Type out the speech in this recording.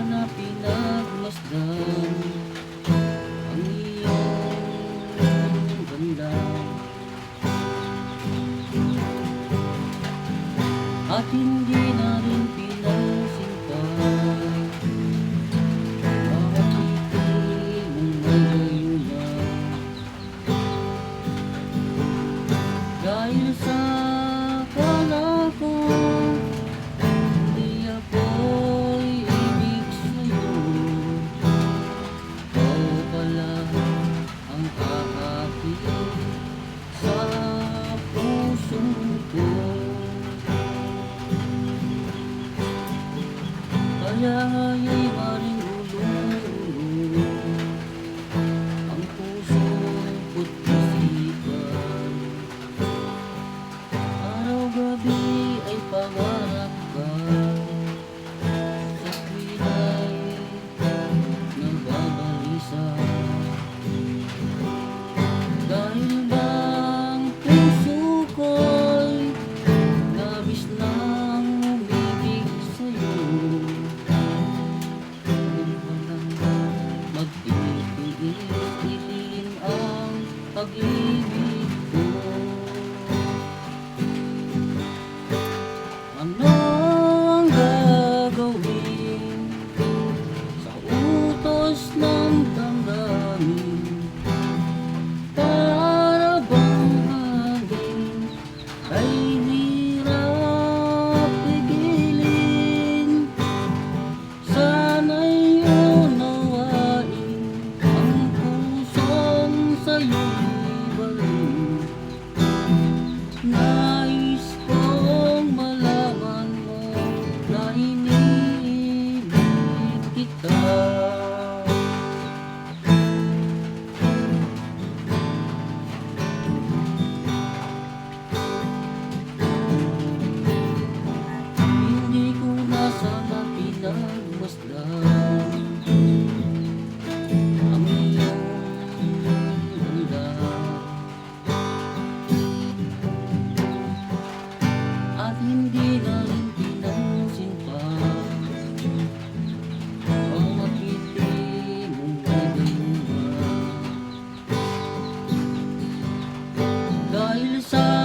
na pinagmasdan Ang iyong ganda. At hindi よ You. dahil sa